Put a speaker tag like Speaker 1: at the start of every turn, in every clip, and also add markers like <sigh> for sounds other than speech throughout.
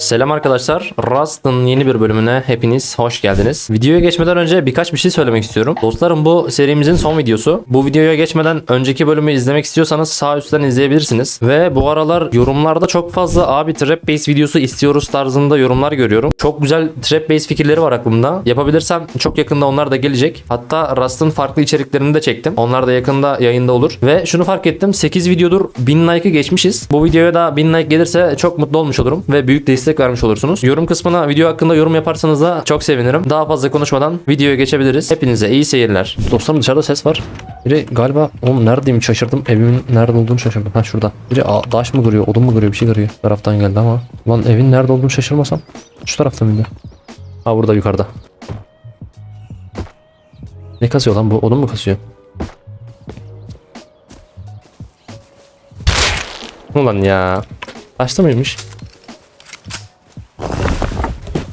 Speaker 1: Selam arkadaşlar. Rust'ın yeni bir bölümüne hepiniz hoş geldiniz. Videoya geçmeden önce birkaç bir şey söylemek istiyorum. Dostlarım bu serimizin son videosu. Bu videoya geçmeden önceki bölümü izlemek istiyorsanız sağ üstten izleyebilirsiniz. Ve bu aralar yorumlarda çok fazla abi trap base videosu istiyoruz tarzında yorumlar görüyorum. Çok güzel trap base fikirleri var aklımda. Yapabilirsem çok yakında onlar da gelecek. Hatta Rust'ın farklı içeriklerini de çektim. Onlar da yakında yayında olur. Ve şunu fark ettim. 8 videodur 1000 like'ı geçmişiz. Bu videoya da 1000 like gelirse çok mutlu olmuş olurum. Ve büyük destek vermiş olursunuz. Yorum kısmına video hakkında yorum yaparsanız da çok sevinirim. Daha fazla konuşmadan videoya geçebiliriz. Hepinize iyi seyirler. Dostlarım dışarıda ses var. Biri galiba oğlum neredeyim şaşırdım. Evimin nerede olduğunu şaşırdım. Ha şurada. Biri a, taş mı kırıyor, odun mu kırıyor bir şey kırıyor. Bu taraftan geldi ama. Lan evin nerede olduğunu şaşırmasam. Şu tarafta mıydı? Ha burada yukarıda. Ne kasıyor lan bu? Odun mu kasıyor? Ulan ya. Taşta mıymış?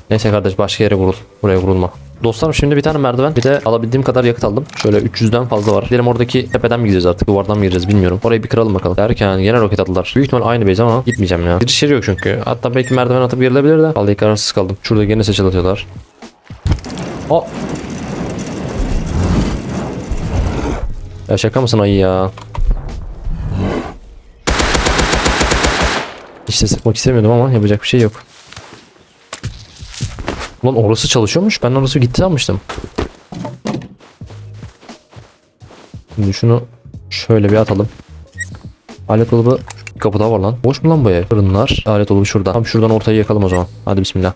Speaker 1: Neyse kardeş başka yere vurul. Buraya vurulma. Dostlarım şimdi bir tane merdiven bir de alabildiğim kadar yakıt aldım. Şöyle 300'den fazla var. Gidelim oradaki tepeden mi gideceğiz artık? Duvardan mı gireceğiz bilmiyorum. Orayı bir kıralım bakalım. Derken yine roket attılar. Büyük ihtimal aynı base ama gitmeyeceğim ya. Giriş yeri yok çünkü. Hatta belki merdiven atıp girilebilir de. Vallahi kararsız kaldım. Şurada gene seçil atıyorlar. O. Ya şaka mısın ayı ya? İşte sıkmak istemiyordum ama yapacak bir şey yok. Ulan orası çalışıyormuş. Ben orası gitti sanmıştım. Şimdi şunu şöyle bir atalım. Alet dolabı kapı daha var lan. Boş mu lan bu ev? Fırınlar. Alet dolabı şurada. Tam şuradan ortayı yakalım o zaman. Hadi bismillah.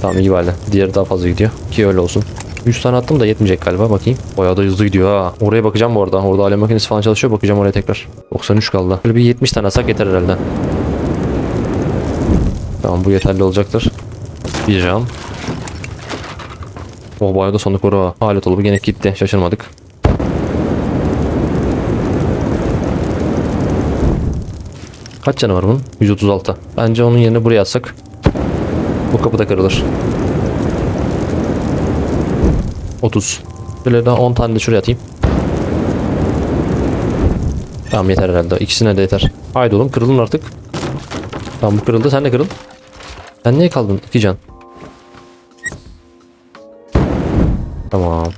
Speaker 1: Tamam iyi bari. Diğeri daha fazla gidiyor. Ki öyle olsun. 100 tane attım da yetmeyecek galiba bakayım. Bayağı da hızlı gidiyor ha. Oraya bakacağım bu arada. Orada alem makinesi falan çalışıyor. Bakacağım oraya tekrar. 93 kaldı. Böyle bir 70 tane atsak yeter herhalde. Tamam bu yeterli olacaktır. Bir cam. Oh bayağı da var ha. Alet dolabı gene gitti. Şaşırmadık. Kaç canı var bunun? 136. Bence onun yerine buraya atsak bu kapı da kırılır. 30. Böyle daha 10 tane de şuraya atayım. Tamam yeter herhalde. İkisine de yeter. Haydi oğlum kırılın artık. Tamam bu kırıldı. Sen de kırıl. Sen niye kaldın? İki can. Tamam.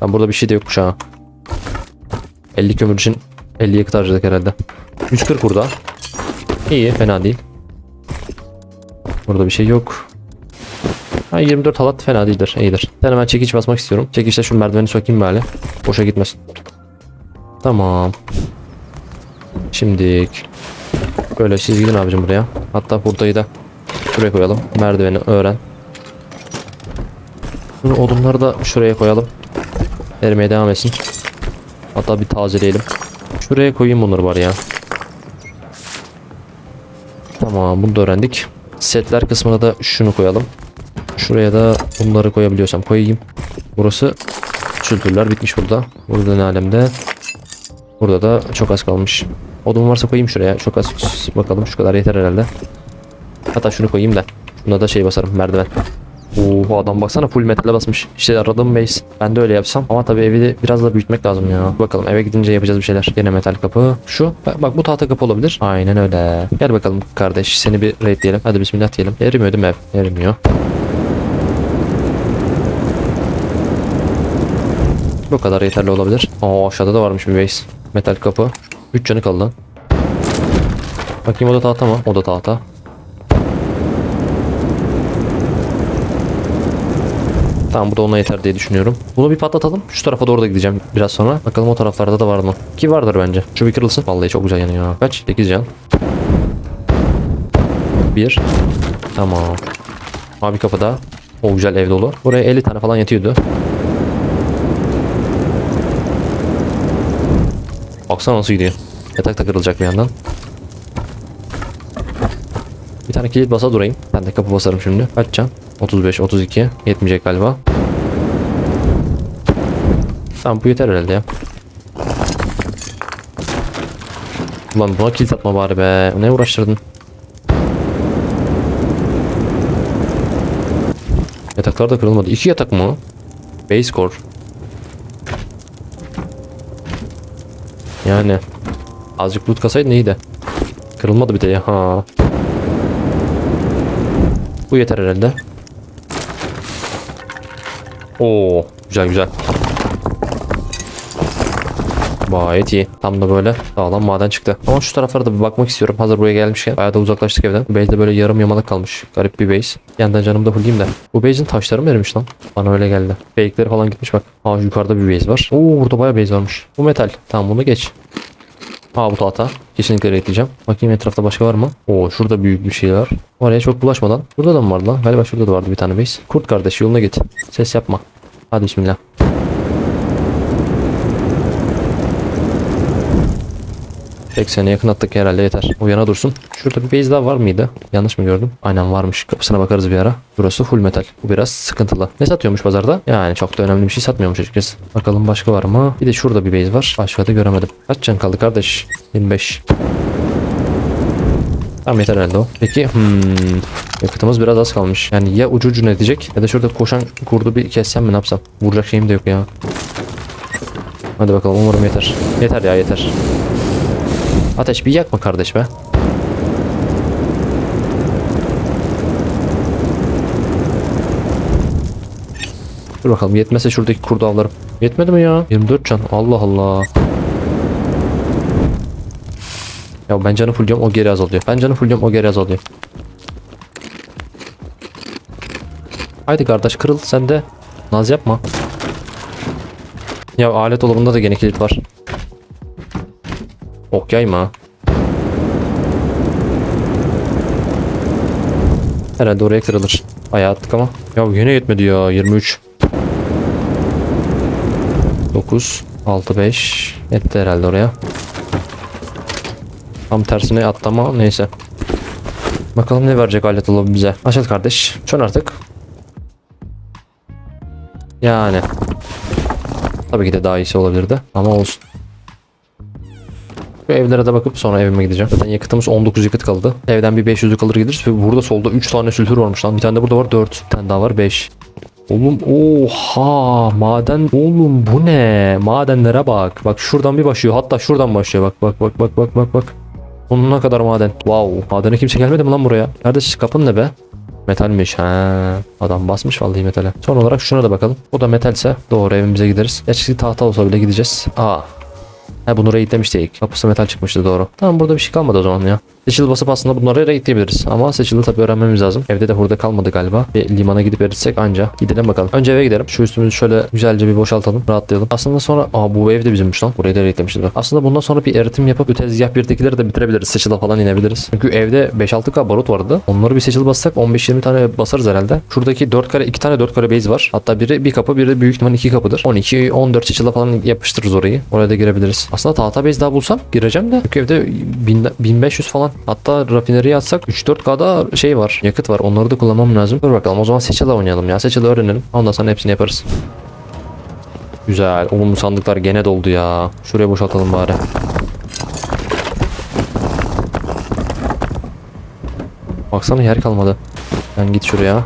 Speaker 1: Tamam burada bir şey de yokmuş ha. 50 kömür için 50 yakıt harcadık herhalde. 140 burada. İyi fena değil. Burada bir şey yok. Ha, 24 halat fena değildir. iyidir. Ben hemen çekiç basmak istiyorum. Çekiçle şu merdiveni sokayım böyle. Boşa gitmesin. Tamam. Şimdi böyle siz gidin abicim buraya. Hatta buradayı da şuraya koyalım. Merdiveni öğren. Bunu odunları da şuraya koyalım. Erimeye devam etsin. Hatta bir tazeleyelim. Şuraya koyayım bunları var ya. Tamam bunu da öğrendik. Setler kısmına da şunu koyalım. Şuraya da bunları koyabiliyorsam koyayım. Burası sültürler bitmiş burada. Burada ne alemde? Burada da çok az kalmış. Odun varsa koyayım şuraya. Çok az bakalım şu kadar yeter herhalde. Hatta şunu koyayım da. Şuna da şey basarım merdiven. Oo adam baksana full metale basmış. İşte aradığım base. Ben de öyle yapsam. Ama tabii evi de biraz da büyütmek lazım ya. Bakalım eve gidince yapacağız bir şeyler. Gene metal kapı. Şu. Bak, bak bu tahta kapı olabilir. Aynen öyle. Gel bakalım kardeş. Seni bir raid diyelim. Hadi bismillah diyelim. Erimiyor değil mi ev? Erimiyor. Bu kadar yeterli olabilir. Aa aşağıda da varmış bir base. Metal kapı. 3 canı kaldı lan. Bakayım o da tahta mı? O da tahta. Tamam bu da ona yeter diye düşünüyorum. Bunu bir patlatalım. Şu tarafa doğru da gideceğim biraz sonra. Bakalım o taraflarda da var mı? Ki vardır bence. Şu bir kırılsın. Vallahi çok güzel yanıyor. Kaç? 8 can. 1. Tamam. Abi kapıda. O güzel ev dolu. Buraya 50 tane falan yetiyordu. Baksana nasıl gidiyor. Yatak da kırılacak bir yandan. Bir tane kilit basa durayım. Ben de kapı basarım şimdi. Can? 35, 32. Yetmeyecek galiba. Tamam bu yeter herhalde ya. Ulan buna kilit atma bari be. Ne uğraştırdın? Yataklar da kırılmadı. İki yatak mı? Base core. Yani azıcık loot kasaydın iyiydi. Kırılmadı bir de ya. Ha. Bu yeter herhalde. Oo, güzel güzel. Gayet iyi. Tam da böyle sağlam maden çıktı. Ama şu taraflara da bir bakmak istiyorum. Hazır buraya gelmişken. Bayağı da uzaklaştık evden. Bu base'de böyle yarım yamalak kalmış. Garip bir base. Yandan canımı da hullayayım da. Bu base'in taşları mı erimiş lan? Bana öyle geldi. Fake'leri falan gitmiş bak. Aa yukarıda bir base var. Oo burada bayağı base varmış. Bu metal. Tamam bunu geç. Aa bu tahta. Kesinlikle ekleyeceğim. Bakayım etrafta başka var mı? Oo şurada büyük bir şey var. Oraya çok bulaşmadan. Burada da mı vardı lan? Galiba şurada da vardı bir tane base. Kurt kardeş yoluna git. Ses yapma. Hadi bismillah. Tek sene yakın attık herhalde yeter. O dursun. Şurada bir base daha var mıydı? Yanlış mı gördüm? Aynen varmış. Kapısına bakarız bir ara. Burası full metal. Bu biraz sıkıntılı. Ne satıyormuş pazarda? Yani çok da önemli bir şey satmıyormuş açıkçası. Bakalım başka var mı? Bir de şurada bir base var. Başka da göremedim. Kaç can kaldı kardeş? 25. Tamam yeter herhalde o. Peki hmm, yakıtımız biraz az kalmış. Yani ya ucu ucuna edecek ya da şurada koşan kurdu bir kessem mi ne yapsam? Vuracak şeyim de yok ya. Hadi bakalım umarım yeter. Yeter ya yeter. Ateş bir yakma kardeş be. Dur bakalım yetmezse şuradaki kurdu avlarım. Yetmedi mi ya? 24 can. Allah Allah. Ya ben canı fullüyorum o geri azalıyor. Ben canı fullüyorum o geri azalıyor. Haydi kardeş kırıl sen de. Naz yapma. Ya alet dolabında da gene kilit var. Ok yayma. Herhalde oraya kırılır. Ayağı attık ama. Ya yine yetmedi ya 23. 9 6 5 yetti herhalde oraya. Tam tersine attı ama neyse. Bakalım ne verecek alet dolabı bize. Açıl kardeş. Çön artık. Yani. Tabii ki de daha iyisi olabilirdi ama olsun. Şu evlere de bakıp sonra evime gideceğim. Zaten yakıtımız 19 yakıt kaldı. Evden bir 500'lük alır gideriz. Ve burada solda 3 tane sülfür varmış lan. Bir tane de burada var 4. Bir tane daha var 5. Oğlum oha maden oğlum bu ne madenlere bak bak şuradan bir başlıyor hatta şuradan başlıyor bak bak bak bak bak bak bak sonuna kadar maden wow madene kimse gelmedi mi lan buraya neredesin kapın ne be Metalmiş ha. Adam basmış vallahi metale. Son olarak şuna da bakalım. O da metalse doğru evimize gideriz. Gerçi tahta olsa bile gideceğiz. Aa. Ha bunu raidlemiştik. Kapısı metal çıkmıştı doğru. Tamam burada bir şey kalmadı o zaman ya. Seçil basıp aslında bunları raidleyebiliriz. Ama seçili tabii öğrenmemiz lazım. Evde de burada kalmadı galiba. Bir limana gidip eritsek anca. Gidelim bakalım. Önce eve gidelim. Şu üstümüzü şöyle güzelce bir boşaltalım. Rahatlayalım. Aslında sonra aa bu ev de bizimmiş lan. Burayı da raidlemişiz bak. Aslında bundan sonra bir eritim yapıp bu tezgah birdekileri de bitirebiliriz. Seçil'e falan inebiliriz. Çünkü evde 5-6k barut vardı. Onları bir seçil bassak 15-20 tane basarız herhalde. Şuradaki 4 kare 2 tane 4 kare base var. Hatta biri bir kapı biri de büyük ihtimal 2 kapıdır. 12-14 seçil'e falan yapıştırırız orayı. Oraya da girebiliriz. Aslında tahta base daha bulsam gireceğim de. Çünkü evde 1000 1500 falan. Hatta rafineriye atsak 3-4K'da şey var. Yakıt var. Onları da kullanmam lazım. Dur bakalım o zaman Seçil'e oynayalım ya. Seçil'e öğrenelim. Ondan sonra hepsini yaparız. Güzel. Oğlum bu sandıklar gene doldu ya. Şuraya boşaltalım bari. Baksana yer kalmadı. Ben git şuraya.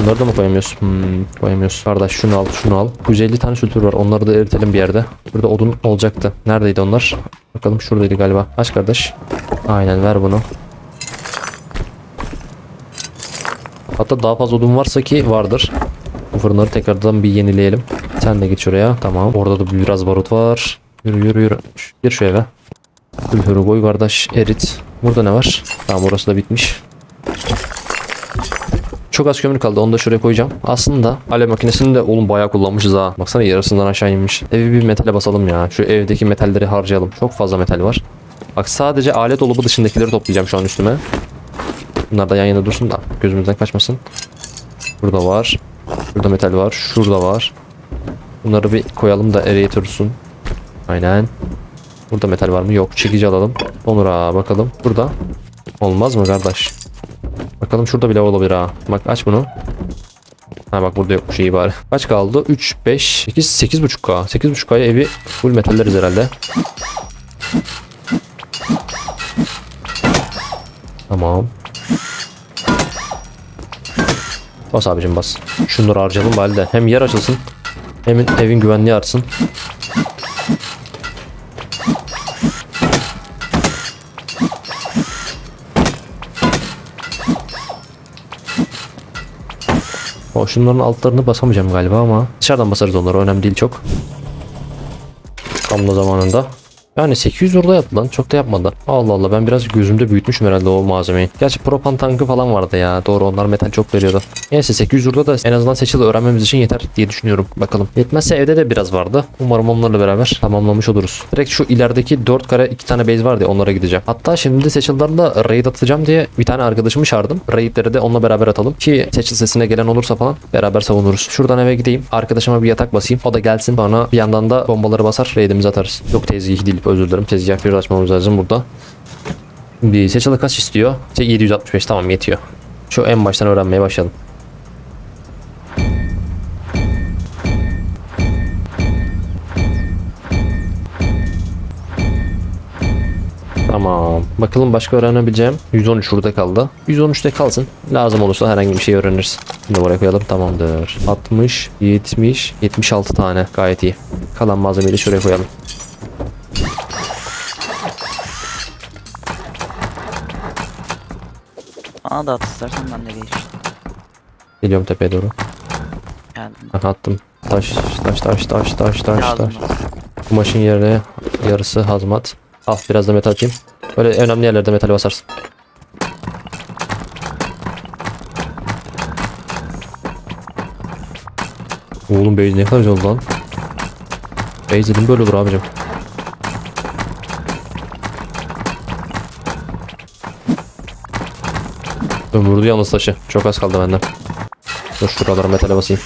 Speaker 1: Bunları da mı koyamıyoruz? Hmm, koyamıyoruz. Kardeş şunu al, şunu al. 150 tane sülfür var. Onları da eritelim bir yerde. Burada odun olacaktı. Neredeydi onlar? Bakalım şuradaydı galiba. Aç kardeş. Aynen ver bunu. Hatta daha fazla odun varsa ki vardır. Bu fırınları tekrardan bir yenileyelim. Sen de git şuraya. Tamam. Orada da biraz barut var. Yürü yürü yürü. Gir şu eve. Sülfürü koy kardeş. Erit. Burada ne var? Tamam burası da bitmiş. Çok az kömür kaldı. Onu da şuraya koyacağım. Aslında alev makinesini de oğlum bayağı kullanmışız ha. Baksana yarısından aşağı inmiş. Evi bir metale basalım ya. Şu evdeki metalleri harcayalım. Çok fazla metal var. Bak sadece alet dolabı dışındakileri toplayacağım şu an üstüme. Bunlar da yan yana dursun da gözümüzden kaçmasın. Burada var. Burada metal var. Şurada var. Bunları bir koyalım da eriye dursun. Aynen. Burada metal var mı? Yok. Çekici alalım. Onur'a bakalım. Burada. Olmaz mı kardeş? Bakalım şurada bile olabilir ha. Bak aç bunu. Ha bak burada yokmuş iyi bari. Kaç kaldı? 3, 5, 8, 8.5K. 8.5K'ya evi full metalleriz herhalde. Tamam. Bas abicim bas. Şunları harcayalım bari de. Hem yer açılsın. Hem evin güvenliği artsın. O şunların altlarını basamayacağım galiba ama dışarıdan basarız onları önemli değil çok. Tam da zamanında. Yani 800 orada yaptı lan. Çok da yapmadı. Allah Allah ben biraz gözümde büyütmüşüm herhalde o malzemeyi. Gerçi propan tankı falan vardı ya. Doğru onlar metal çok veriyordu. Neyse 800 orada da en azından seçili öğrenmemiz için yeter diye düşünüyorum. Bakalım. Yetmezse evde de biraz vardı. Umarım onlarla beraber tamamlamış oluruz. Direkt şu ilerideki 4 kare 2 tane base vardı ya onlara gideceğim. Hatta şimdi seçillerle raid atacağım diye bir tane arkadaşımı çağırdım. Raidleri de onunla beraber atalım. Ki seçil sesine gelen olursa falan beraber savunuruz. Şuradan eve gideyim. Arkadaşıma bir yatak basayım. O da gelsin. Sonra bir yandan da bombaları basar. Raidimizi atarız. Yok tezgah değil özür dilerim. Tezgah bir açmamız lazım burada. Bir seçili kaç istiyor? Şey, 765 tamam yetiyor. Şu en baştan öğrenmeye başlayalım. Tamam. Bakalım başka öğrenebileceğim. 113 şurada kaldı. 113'te kalsın. Lazım olursa herhangi bir şey öğreniriz. Şimdi buraya koyalım. Tamamdır. 60, 70, 76 tane. Gayet iyi. Kalan malzemeyi de şuraya koyalım.
Speaker 2: Bana da at istersen ben de geçeyim.
Speaker 1: Geliyorum tepeye doğru.
Speaker 2: Geldim.
Speaker 1: Aha, attım. Taş, taş, taş, taş, taş, taş, taş. Kumaşın yerine yarısı hazmat. Al biraz da metal atayım. Böyle önemli yerlerde metal basarsın. Oğlum base ne kadar güzel oldu lan. Base dedim böyle olur abicim. Ömürdü yalnız taşı. Çok az kaldı benden. Dur şuralara metale basayım.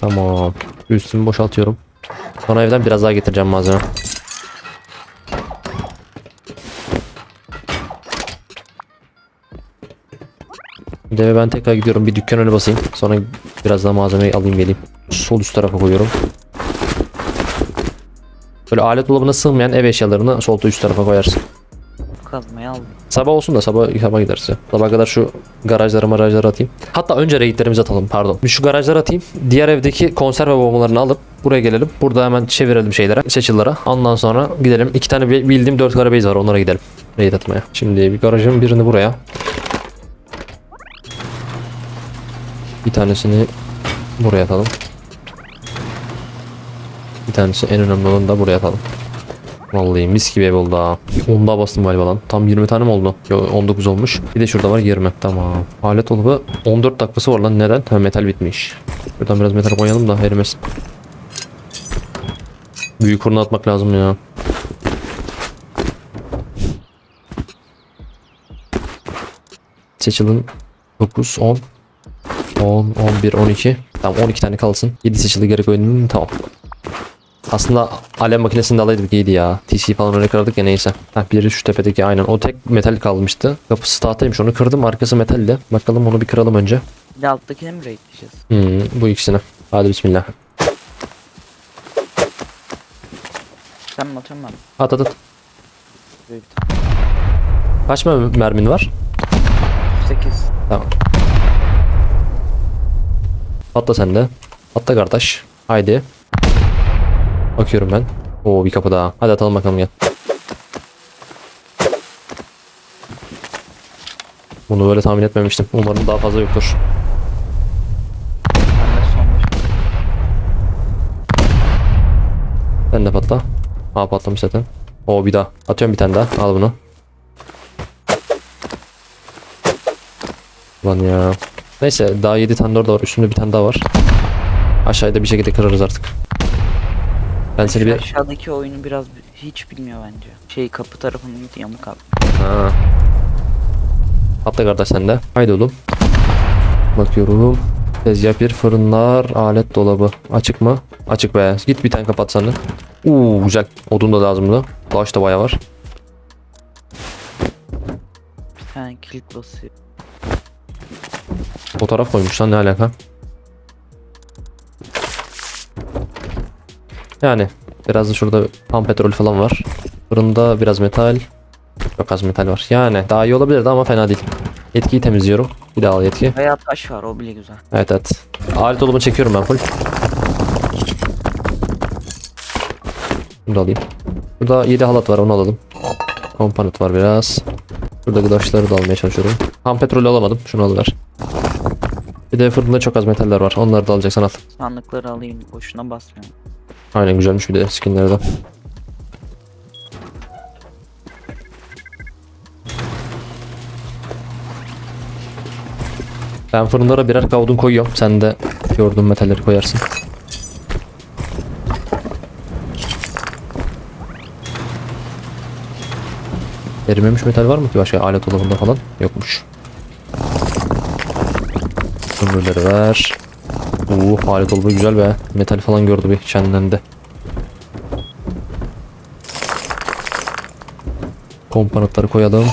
Speaker 1: Tamam. Üstümü boşaltıyorum. Sonra evden biraz daha getireceğim malzeme. De ben tekrar gidiyorum bir dükkan önü basayım. Sonra biraz daha malzemeyi alayım geleyim. Sol üst tarafa koyuyorum. Böyle alet dolabına sığmayan ev eşyalarını sol üst tarafa koyarsın.
Speaker 2: Kazmayı aldım.
Speaker 1: Sabah olsun da sabah sabah gideriz ya. Sabah kadar şu garajlara marajlara atayım. Hatta önce raidlerimizi atalım pardon. Şu garajlara atayım. Diğer evdeki konserve bombalarını alıp buraya gelelim. Burada hemen çevirelim şeylere, seçillere. Ondan sonra gidelim. İki tane bi- bildiğim dört base var onlara gidelim. Raid atmaya. Şimdi bir garajın birini buraya. Bir tanesini buraya atalım. Bir tanesi en önemli olanı da buraya atalım. Vallahi mis gibi ev oldu ha. 10 daha bastım galiba lan. Tam 20 tane mi oldu? Yo 19 olmuş. Bir de şurada var 20. Tamam. Alet dolabı 14 dakikası var lan. Neden? Ha, metal bitmiş. Buradan biraz metal koyalım da erimesin. Büyük kurna atmak lazım ya. Seçilin 9, 10, 10, 11, 12. Tamam 12 tane kalsın. 7 seçildi geri koydum. Tamam. Aslında alev makinesini de alaydık iyiydi ya. TC falan öyle kırardık ya neyse. Heh, biri şu tepedeki aynen. O tek metal kalmıştı. Kapısı tahtaymış onu kırdım. Arkası metalli. Bakalım onu bir kıralım önce.
Speaker 2: Bir de alttakini mi raidleyeceğiz?
Speaker 1: Hmm, bu ikisini. Hadi bismillah.
Speaker 2: Sen mi atıyorsun ben?
Speaker 1: At at at.
Speaker 2: Tane.
Speaker 1: Kaç mer- mermin var?
Speaker 2: 8.
Speaker 1: Tamam. Atla sen de. Atla kardeş. Haydi. Bakıyorum ben. Oo bir kapı daha. Hadi atalım bakalım gel. Bunu böyle tahmin etmemiştim. Umarım daha fazla yoktur. Sen de patla. Aa patlamış zaten. Oo bir daha. Atıyorum bir tane daha. Al bunu. Lan ya. Neyse daha 7 tane orada var. Üstümde bir tane daha var. Aşağıda bir şekilde kırarız artık. Ben seni bir...
Speaker 2: aşağıdaki oyunu biraz bi- hiç bilmiyor bence. Şey kapı tarafının yamuk abi.
Speaker 1: Ha. Atla kardeş sen de. Haydi oğlum. Bakıyorum. Tezgah bir fırınlar, alet dolabı. Açık mı? Açık be. Git bir tane kapat sen de. Uuu güzel. Odun da lazımdı. Taş da bayağı var.
Speaker 2: Bir tane kilit basıyor.
Speaker 1: Fotoğraf koymuş lan ne alaka? Yani biraz da şurada tam petrol falan var. Fırında biraz metal. Çok az metal var. Yani daha iyi olabilirdi ama fena değil. Yetkiyi temizliyorum. Bir daha al yetki.
Speaker 2: Veya taş var o bile güzel.
Speaker 1: Evet evet. Alet dolumu çekiyorum ben full. Bunu da alayım. Burada 7 halat var onu alalım. Komponent var biraz. Burada gıdaşları da almaya çalışıyorum. Ham petrolü alamadım. Şunu alıver. Bir de fırında çok az metaller var. Onları da alacaksan al.
Speaker 2: Sandıkları alayım boşuna basmıyorum.
Speaker 1: Aynen güzelmiş bir de skinleri de. Ben fırınlara birer kavudun koyuyorum. Sen de gördüğün metalleri koyarsın. Erimemiş metal var mı ki başka alet dolabında falan? Yokmuş. Kömürleri ver. Oo alet dolabı güzel be. Metal falan gördü bir kendinden de. Komponentleri koyalım.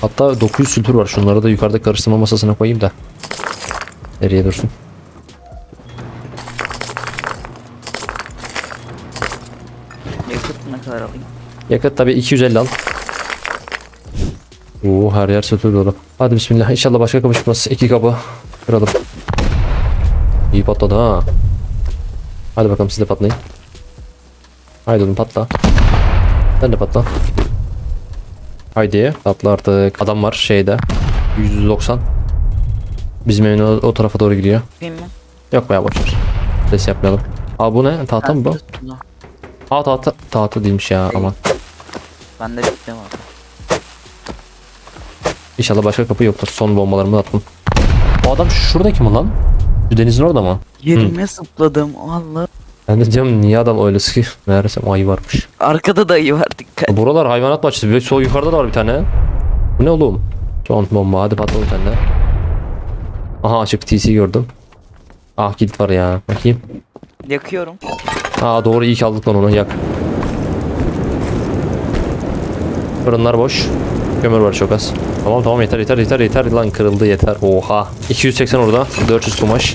Speaker 1: Hatta 900 sülfür var. Şunları da yukarıda karıştırma masasına koyayım da. Nereye dursun?
Speaker 2: Yakıt ne kadar alayım?
Speaker 1: Yakıt tabi 250 al. Oo her yer sülfür dolu. Hadi bismillah. İnşallah başka kapı çıkmaz. İki kapı kıralım. İyi patladı ha. Hadi bakalım siz de patlayın. Haydi oğlum patla. Sen de patla. Haydi patla artık. Adam var şeyde. 190. Bizim evin o, o tarafa doğru gidiyor.
Speaker 2: Yapayım mı?
Speaker 1: Yok be boşver. Ses yapmayalım. Aa bu ne? Tahta mı bu? Aa tahta. Tahta değilmiş ya aman.
Speaker 2: Bende bitti var.
Speaker 1: İnşallah başka kapı yoktur. Son bombalarımı attım. O adam şuradaki mi lan? Şu denizin orada mı?
Speaker 2: Yerime zıpladım Allah.
Speaker 1: Ben de diyorum niye adam öyle sıkıyor? Meğersem ayı varmış.
Speaker 2: Arkada da iyi var dikkat.
Speaker 1: Buralar hayvanat bahçesi. Bir sol yukarıda da var bir tane. Bu ne oğlum? Son bomba hadi patla bir tane de. Aha açık TC gördüm. Ah kilit var ya. Bakayım.
Speaker 2: Yakıyorum.
Speaker 1: Aa doğru iyi ki aldık lan onu yak. Fırınlar boş. Kömür var çok az. Tamam tamam yeter yeter yeter yeter lan kırıldı yeter. Oha. 280 orada. 400 kumaş.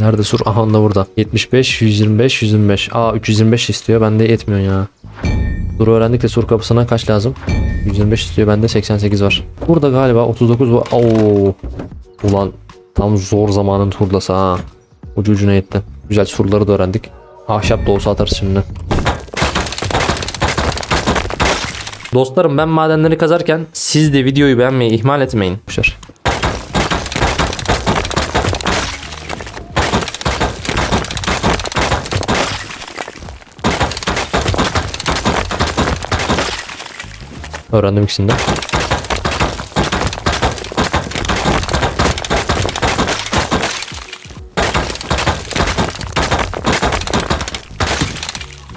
Speaker 1: Nerede sur? Aha onda burada. 75, 125, 125. Aa 325 istiyor. Bende yetmiyor ya. Sur öğrendik de sur kapısına kaç lazım? 125 istiyor. Bende 88 var. Burada galiba 39 var. Oo. Ulan tam zor zamanın turlası ha. Ucu ucuna yetti. Güzel surları da öğrendik. Ahşap da olsa atarız şimdi. Dostlarım ben madenleri kazarken siz de videoyu beğenmeyi ihmal etmeyin. Boşver. Öğrendim ikisini de.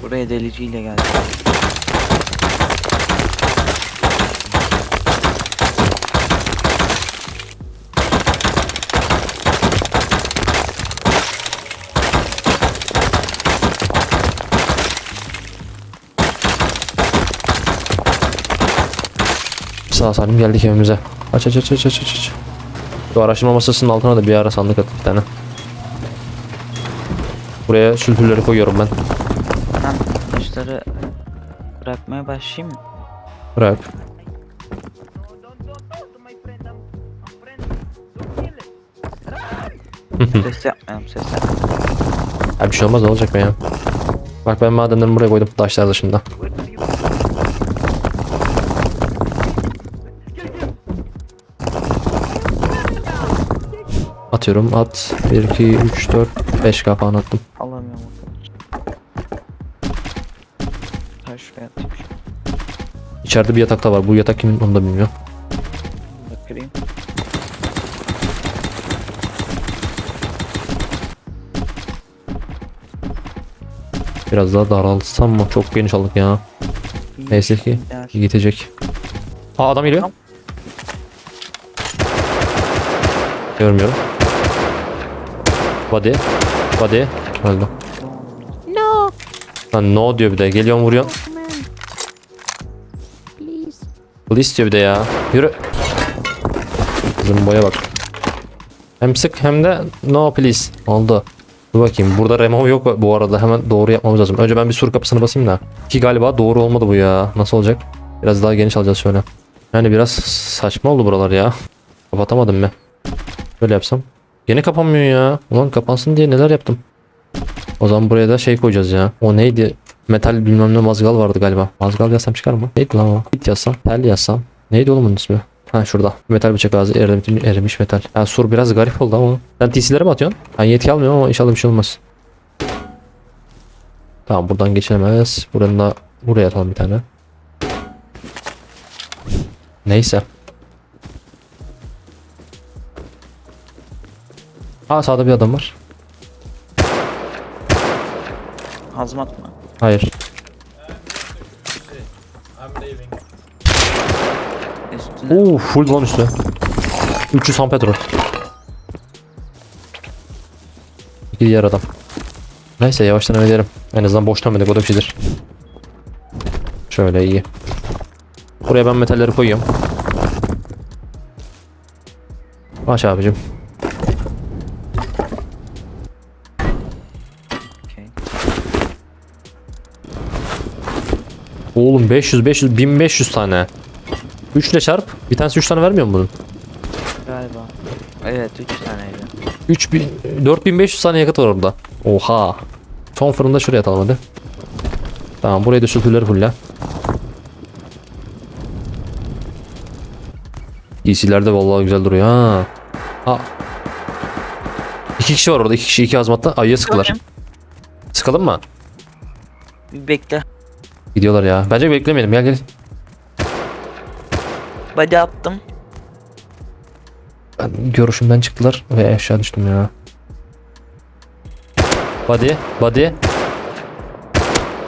Speaker 2: Buraya deliciyle geldi.
Speaker 1: Sağ salim geldik evimize. Aç aç aç aç aç aç. Şu araştırma masasının altına da bir ara sandık at bir tane. Buraya sülfürleri koyuyorum ben.
Speaker 2: Ben taşları bırakmaya başlayayım mı?
Speaker 1: Bırak. <laughs>
Speaker 2: ses yapmayalım ses yapmayalım.
Speaker 1: Ya bir şey olmaz ne olacak be ya. Bak ben madenlerimi buraya koydum taşlar dışında. Atıyorum at. 1, 2, 3, 4, 5 kapağını attım.
Speaker 2: Alamıyorum. Taş şuraya atayım.
Speaker 1: İçeride bir yatak da var. Bu yatak kimin onu da bilmiyorum.
Speaker 2: Bakayım.
Speaker 1: Biraz daha daraltsam mı? Çok geniş aldık ya. Neyse ki
Speaker 2: Gel.
Speaker 1: gidecek. Aa adam geliyor.
Speaker 2: Tamam.
Speaker 1: Görmüyorum. Body. Body. Öldü.
Speaker 3: No,
Speaker 1: Lan no diyor bir de. Geliyorum vuruyor.
Speaker 3: man.
Speaker 1: Kılı istiyor bir de ya. Yürü. Kızım boya bak. Hem sık hem de no please. Oldu. Dur bakayım. Burada remo yok bu arada. Hemen doğru yapmamız lazım. Önce ben bir sur kapısını basayım da. Ki galiba doğru olmadı bu ya. Nasıl olacak? Biraz daha geniş alacağız şöyle. Yani biraz saçma oldu buralar ya. Kapatamadım ben. Böyle yapsam. Yine kapanmıyor ya. Ulan kapansın diye neler yaptım. O zaman buraya da şey koyacağız ya. O neydi? Metal bilmem ne mazgal vardı galiba. Mazgal yazsam çıkar mı? Neydi lan o? Bit yazsam. Tel yazsam. Neydi oğlum bunun ismi? Ha şurada. Metal bıçak ağzı erimiş, erimiş metal. Ha sur biraz garip oldu ama. Sen TC'lere mi atıyorsun? Ben yetki almıyorum ama inşallah bir şey olmaz. Tamam buradan geçilemez. Buradan da buraya atalım bir tane. Neyse. Aa sağda bir adam var.
Speaker 2: Hazmat mı?
Speaker 1: Hayır.
Speaker 2: Üstüne.
Speaker 1: Oo full lan üstü. 300 San Pedro. İki diğer adam. Neyse yavaştan öderim. En azından boştan o da bir şeydir. Şöyle iyi. Buraya ben metalleri koyuyorum. Aç abicim. Oğlum 500 500 1500 tane. 3 ile çarp. Bir tanesi 3 tane vermiyor mu bunun?
Speaker 2: Galiba. Evet 3 taneydi.
Speaker 1: 3000 4500 tane yakıt var orada. Oha. Son fırında şuraya atalım hadi. Tamam buraya da sülfürleri fulle. Giysiler de vallahi güzel duruyor ha. Ha. İki kişi var orada. iki kişi iki azmatta. Ayıya sıkılar. Sıkalım mı?
Speaker 2: Bekle.
Speaker 1: Gidiyorlar ya. Bence beklemeyelim. Gel gel.
Speaker 2: Body attım.
Speaker 1: Ben görüşümden çıktılar ve aşağı düştüm ya. Body. Body.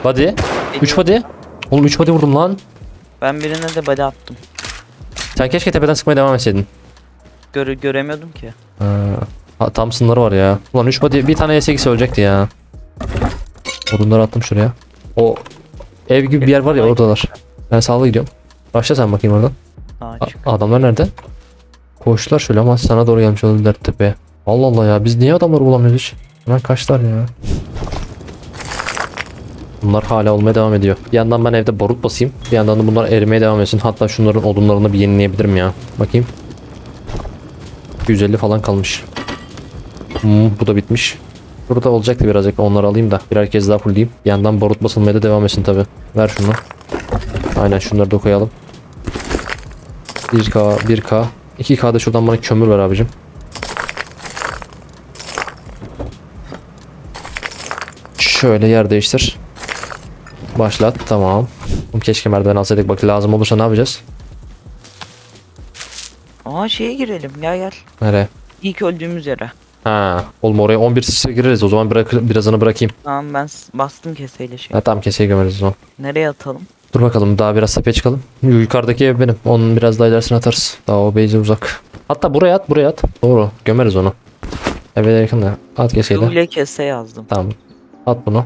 Speaker 1: Body. 3 body. Oğlum 3 body vurdum lan.
Speaker 2: Ben birine de body attım.
Speaker 1: Sen keşke tepeden sıkmaya devam etseydin.
Speaker 2: Göre göremiyordum ki.
Speaker 1: Ha, ha, Thompson'ları var ya. Ulan 3 body bir tane S8 ölecekti ya. Odunları attım şuraya. O ev gibi bir yer var ya oradalar. Ben sağlı gidiyorum. Başla sen bakayım oradan.
Speaker 2: Aa,
Speaker 1: A- adamlar nerede? Koştular şöyle ama sana doğru gelmiş olabilirler tepeye. Allah Allah ya biz niye adamları bulamıyoruz hiç? Hemen kaçtılar ya. Bunlar hala olmaya devam ediyor. Bir yandan ben evde barut basayım. Bir yandan da bunlar erimeye devam etsin. Hatta şunların odunlarını bir yenileyebilirim ya. Bakayım. 250 falan kalmış. Hmm, bu da bitmiş. Burada olacaktı birazcık onları alayım da birer kez daha fullleyeyim. Bir yandan barut basılmaya da devam etsin tabi. Ver şunu. Aynen şunları da koyalım. 1K, 1K. 2K'da şuradan bana kömür ver abicim. Şöyle yer değiştir. Başlat. Tamam. Keşke merdiven alsaydık. Bak lazım olursa ne yapacağız?
Speaker 2: Aa şeye girelim gel gel.
Speaker 1: Nereye?
Speaker 2: İlk öldüğümüz yere.
Speaker 1: Ha. Oğlum oraya 11 sisle gireriz. O zaman bırak, birazını bırakayım.
Speaker 2: Tamam ben s- bastım keseyle şey.
Speaker 1: Ha, tamam keseye gömeriz o zaman.
Speaker 2: Nereye atalım?
Speaker 1: Dur bakalım daha biraz tepeye çıkalım. Yukarıdaki ev benim. Onun biraz daha ilerisine atarız. Daha o base'e uzak. Hatta buraya at buraya at. Doğru gömeriz onu. Eve yakın da. At keseyi de.
Speaker 2: Şule kese yazdım.
Speaker 1: Tamam. At bunu.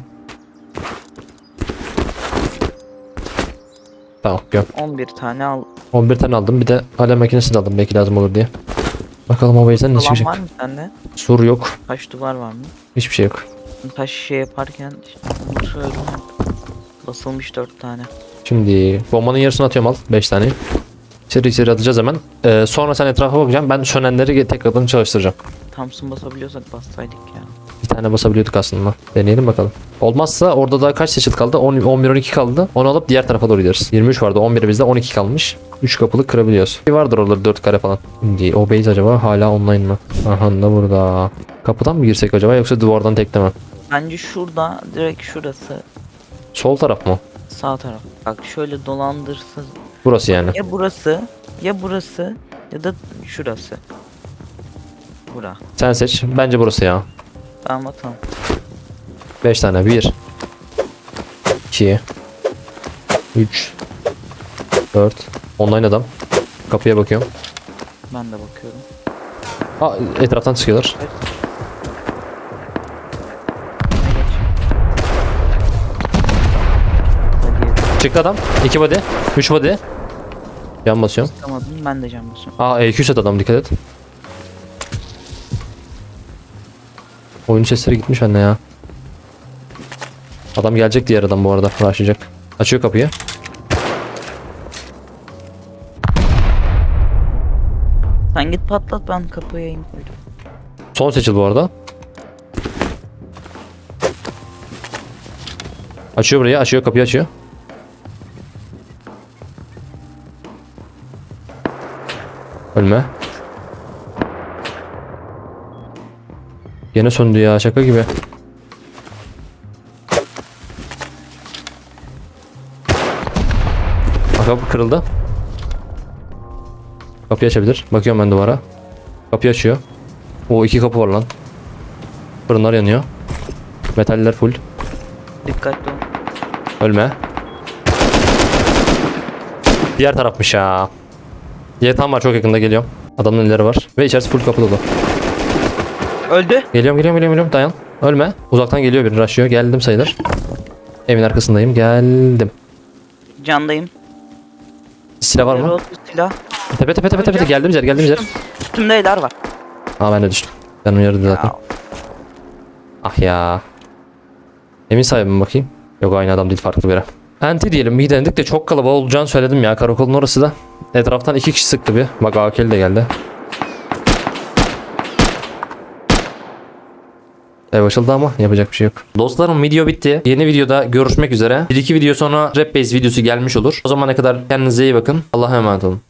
Speaker 1: Tamam göm.
Speaker 2: 11 tane al.
Speaker 1: 11 tane aldım. Bir de alev makinesi de aldım. Belki lazım olur diye. Bakalım o base'den ne çıkacak.
Speaker 2: var mı sende?
Speaker 1: Sur yok.
Speaker 2: Taş duvar var mı?
Speaker 1: Hiçbir şey yok.
Speaker 2: Taş şey yaparken unutuyorum. Basılmış 4 tane.
Speaker 1: Şimdi bombanın yarısını atıyorum al. 5 tane. Seri seri atacağız hemen. Ee, sonra sen etrafa bakacaksın. Ben sönenleri tekrardan çalıştıracağım.
Speaker 2: Thompson basabiliyorsak bassaydık ya.
Speaker 1: Bir tane basabiliyorduk aslında. Deneyelim bakalım. Olmazsa orada daha kaç seçil kaldı? 10, 11 12 kaldı. Onu alıp diğer tarafa doğru gideriz. 23 vardı. 11 bizde 12 kalmış. 3 kapılı kırabiliyoruz. Bir vardır oraları 4 kare falan. Şimdi o base acaba hala online mı? Aha da burada. Kapıdan mı girsek acaba yoksa duvardan tekleme?
Speaker 2: Bence şurada direkt şurası
Speaker 1: Sol taraf mı?
Speaker 2: sağ taraf. Bak şöyle dolandırsa
Speaker 1: Burası yani.
Speaker 2: ya burası ya burası ya da şurası. Bura.
Speaker 1: Sen seç. Bence burası ya.
Speaker 2: Tamam atalım.
Speaker 1: 5 tane. 1 2 3 4 Online adam. Kapıya bakıyorum.
Speaker 2: Ben de bakıyorum.
Speaker 1: Ha etraftan çıkıyorlar.
Speaker 2: Hadi.
Speaker 1: Çıktı adam. 2 body. 3 body. Can basıyorum.
Speaker 2: Sıkamadım ben de can basıyorum.
Speaker 1: Aa EQ set adam dikkat et. Oyun sesleri gitmiş anne ya. Adam gelecek diğer adam bu arada. Başlayacak. Açıyor kapıyı.
Speaker 2: Sen git patlat ben kapıya in koydum.
Speaker 1: Son seçil bu arada. Açıyor burayı. Açıyor kapıyı açıyor. Ölme. Yine söndü ya şaka gibi. Bak kırıldı. Kapıyı açabilir. Bakıyorum ben duvara. Kapıyı açıyor. O iki kapı var lan. Fırınlar yanıyor. Metaller full.
Speaker 2: Dikkatli ol.
Speaker 1: Ölme. Diğer tarafmış ya. Yetan var çok yakında geliyorum. Adamın elleri var. Ve içerisi full kapı dolu.
Speaker 2: Öldü.
Speaker 1: Geliyorum geliyorum geliyorum geliyorum. Dayan. Ölme. Uzaktan geliyor biri rushlıyor. Geldim sayılır. Evin arkasındayım. Geldim.
Speaker 2: Candayım.
Speaker 1: Silah var mı?
Speaker 2: Silah.
Speaker 1: Tepe tepe tepe tepe. Geldiğimiz yer geldiğimiz yer.
Speaker 2: Üstümde eder var.
Speaker 1: Aa ben de düştüm. Canım yarıdı zaten.
Speaker 2: Ya,
Speaker 1: Ah ya. Emin sahibim bakayım. Yok aynı adam değil farklı biri. Anti diyelim bir denedik de çok kalabalık olacağını söyledim ya karakolun orası da. Etraftan iki kişi sıktı bir. Bak AK'li de geldi. Ev açıldı ama yapacak bir şey yok. Dostlarım video bitti. Yeni videoda görüşmek üzere. Bir iki video sonra rap base videosu gelmiş olur. O zamana kadar kendinize iyi bakın. Allah'a emanet olun.